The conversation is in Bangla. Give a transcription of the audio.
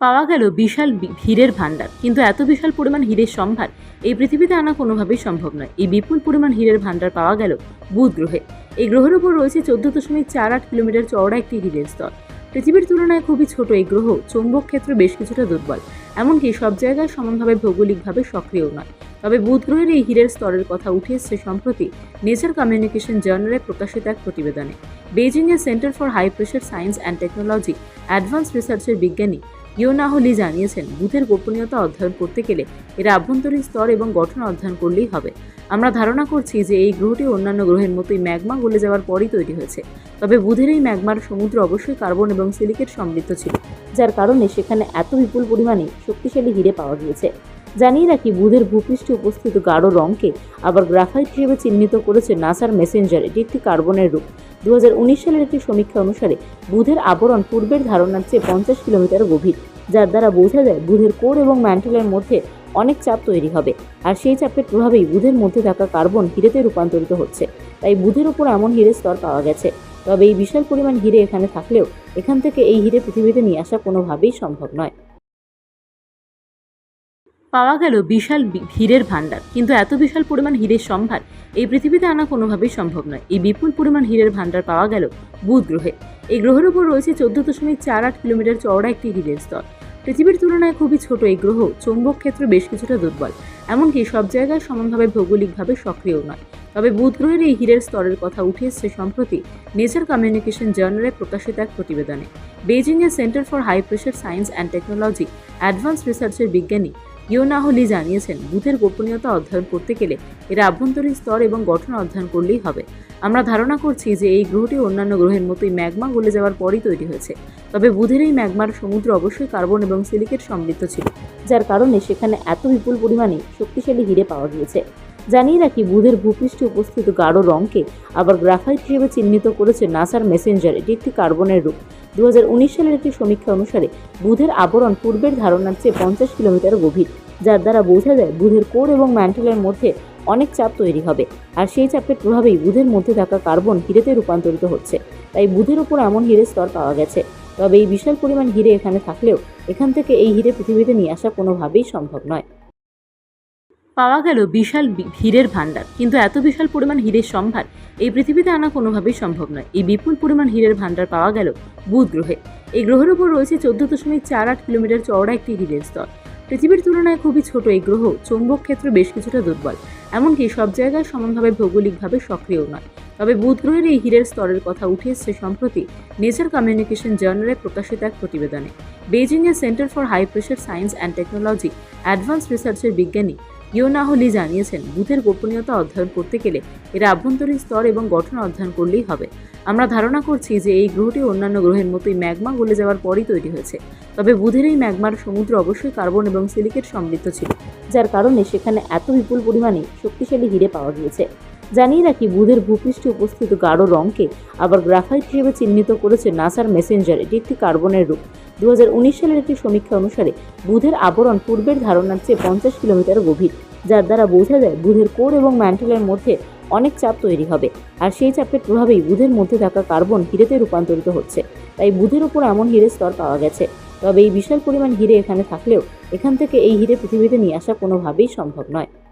পাওয়া গেল বিশাল হীরের ভাণ্ডার। কিন্তু এত বিশাল পরিমাণ হীরের সম্ভার এই পৃথিবীতে আনা কোনোভাবেই সম্ভব নয়। এই বিপুল পরিমাণ হীরের ভাণ্ডার পাওয়া গেল বুধ গ্রহে এই গ্রহের উপর রয়েছে চোদ্দ দশমিক চার আট কিলোমিটার চওড়া একটি হীরের স্তর। পৃথিবীর তুলনায় খুবই ছোট এই গ্রহ, চৌম্বক ক্ষেত্র বেশ কিছুটা দুর্বল। এমনকি সব জায়গায় সমানভাবে ভৌগোলিকভাবে সক্রিয় নয়। তবে বুধ গ্রহের এই হীরের স্তরের কথা উঠে এসছে সম্প্রতি নেচার কমিউনিকেশন জার্নালে প্রকাশিত এক প্রতিবেদনে। বেজিংয়ের centre for high pressure science and technology advance রিসার্চের বিজ্ঞানী ইয়োনাহলি জানিয়েছেন, বুথের গোপনীয়তা অধ্যয়ন করতে গেলে এর আভ্যন্তরীণ স্তর এবং গঠন অধ্যয়ন করলেই হবে। আমরা ধারণা করছি যে এই গ্রহটি অন্যান্য গ্রহের মতোই ম্যাগমা গলে যাওয়ার পরই তৈরি হয়েছে। তবে বুধের এই ম্যাগমার সমুদ্র অবশ্যই কার্বন এবং সিলিকেট সমৃদ্ধ ছিল, যার কারণে সেখানে এত বিপুল পরিমাণে শক্তিশালী হিরে পাওয়া গিয়েছে। জানিয়ে রাখি, বুধের ভূপৃষ্ঠে উপস্থিত গাঢ় রঙকে আবার গ্রাফাইট হিসেবে চিহ্নিত করেছে নাসার মেসেঞ্জার। এটি একটি কার্বনের রূপ। দু হাজার উনিশ সালের একটি সমীক্ষা অনুসারে, বুধের আবরণ পূর্বের ধারণার চেয়ে পঞ্চাশ কিলোমিটার গভীর, যার দ্বারা বোঝা যায় বুধের কোর এবং ম্যান্টেলের মধ্যে অনেক চাপ তৈরি হবে, আর সেই চাপের প্রভাবেই বুধের মধ্যে থাকা কার্বন হিরেতে রূপান্তরিত হচ্ছে। তাই বুধের উপর এমন হিরের স্তর পাওয়া গেছে। তবে এই বিশাল পরিমাণ হিরে এখানে থাকলেও এখান থেকে এই হিরে পৃথিবীতে নিয়ে আসা কোনোভাবেই সম্ভব নয়। পাওয়া গেল বিশাল হীরের ভাণ্ডার। কিন্তু এত বিশাল পরিমাণ হীরের সম্ভার এই পৃথিবীতে আনা কোনোভাবেই সম্ভব নয়। এই বিপুল পরিমাণ হীরের ভাণ্ডার পাওয়া গেল বুধ গ্রহে। এই গ্রহের উপর রয়েছে চোদ্দ দশমিক চার আট কিলোমিটার চওড়া একটি হীরের স্তর। পৃথিবীর তুলনায় খুবই ছোট এই গ্রহ, চৌম্বক ক্ষেত্রে বেশ কিছুটা দুর্বল। এমনকি সব জায়গায় সমানভাবে ভৌগোলিকভাবে সক্রিয় নয়। তবে বুধ গ্রহের এই হীরের স্তরের কথা উঠে এসছে সম্প্রতি নেচার কমিউনিকেশন জার্নালে প্রকাশিত এক প্রতিবেদনে। বেজিংয়ের centre for high pressure science and technology advance রিসার্চের বিজ্ঞানী ইয়োনাহলি জানিয়েছেন বুধের গোপনীয়তা অধ্যয়ন করতে গেলে এর আভ্যন্তরীণ স্তর এবং গঠন অধ্যয়ন করলেই হবে। আমরা ধারণা করছি যে এই গ্রহটি অন্যান্য গ্রহের মতোই ম্যাগমা গলে যাওয়ার পরই তৈরি হয়েছে। তবে বুধের এই ম্যাগমার সমুদ্র অবশ্যই কার্বন এবং সিলিকেট সমৃদ্ধ ছিল, যার কারণে সেখানে এত বিপুল পরিমাণে শক্তিশালী হিরে পাওয়া গিয়েছে। জানিয়ে রাখি, বুধের ভূপৃষ্ঠে উপস্থিত গাঢ় রঙকে আবার গ্রাফাইট হিসেবে চিহ্নিত করেছে নাসার মেসেঞ্জার। এটি একটি কার্বনের রূপ। দু হাজার উনিশ সালের একটি সমীক্ষা অনুসারে, বুধের আবরণ পূর্বের ধারণার চেয়ে পঞ্চাশ কিলোমিটার গভীর, যার দ্বারা বোঝা যায় বুধের কোর এবং ম্যান্টেলের মধ্যে অনেক চাপ তৈরি হবে, আর সেই চাপের প্রভাবেই বুধের মধ্যে থাকা কার্বন হিরেতে রূপান্তরিত হচ্ছে। তাই বুধের উপর এমন হিরের স্তর পাওয়া গেছে। তবে এই বিশাল পরিমাণ হিরে এখানে থাকলেও এখান থেকে এই হিরে পৃথিবীতে নিয়ে আসা কোনোভাবেই সম্ভব নয়। পাওয়া গেল বিশাল হীরের ভাণ্ডার। কিন্তু এত বিশাল পরিমাণ হীরের সম্ভার এই পৃথিবীতে আনা কোনোভাবেই সম্ভব নয়। এই বিপুল পরিমাণ হীরের ভাণ্ডার পাওয়া গেল বুধ গ্রহে। এই গ্রহের উপর রয়েছে চোদ্দ দশমিক চার আট কিলোমিটার চওড়া একটি হীরের স্তর। পৃথিবীর তুলনায় খুবই ছোট এই গ্রহ, চৌম্বক ক্ষেত্রে বেশ কিছুটা দুর্বল। এমনকি সব জায়গায় সমানভাবে ভৌগোলিকভাবে সক্রিয় নয়। তবে বুধ গ্রহের এই হীরের স্তরের কথা উঠে এসছে সম্প্রতি নেচার কমিউনিকেশন জার্নালে প্রকাশিত এক প্রতিবেদনে। বেজিংয়ের centre for high pressure science and technology advance রিসার্চের বিজ্ঞানী ইয়োনাহলি জানিয়েছেন, বুথের গোপনীয়তা অধ্যয়ন করতে গেলে এর আভ্যন্তরীণ স্তর এবং গঠন অধ্যয়ন করলেই হবে। আমরা ধারণা করছি যে এই গ্রহটি অন্যান্য গ্রহের মতোই ম্যাগমা গলে যাওয়ার পরই তৈরি হয়েছে। তবে বুধের এই ম্যাগমার সমুদ্র অবশ্যই কার্বন এবং সিলিকেট সমৃদ্ধ ছিল, যার কারণে সেখানে এত বিপুল পরিমাণে শক্তিশালী হিরে পাওয়া গিয়েছে। জানিয়ে রাখি, বুধের ভূপৃষ্ঠে উপস্থিত গাঢ় রঙকে আবার গ্রাফাইট হিসেবে চিহ্নিত করেছে নাসার মেসেঞ্জার। এটি একটি কার্বনের রূপ। দু হাজার উনিশ সালের একটি সমীক্ষা অনুসারে, বুধের আবরণ পূর্বের ধারণার চেয়ে পঞ্চাশ কিলোমিটার গভীর, যার দ্বারা বোঝা যায় বুধের কোর এবং ম্যান্টেলের মধ্যে অনেক চাপ তৈরি হবে, আর সেই চাপের প্রভাবেই বুধের মধ্যে থাকা কার্বন হিরেতে রূপান্তরিত হচ্ছে। তাই বুধের উপর এমন হিরের স্তর পাওয়া গেছে। তবে এই বিশাল পরিমাণ হিরে এখানে থাকলেও এখান থেকে এই হিরে পৃথিবীতে নিয়ে আসা কোনোভাবেই সম্ভব নয়।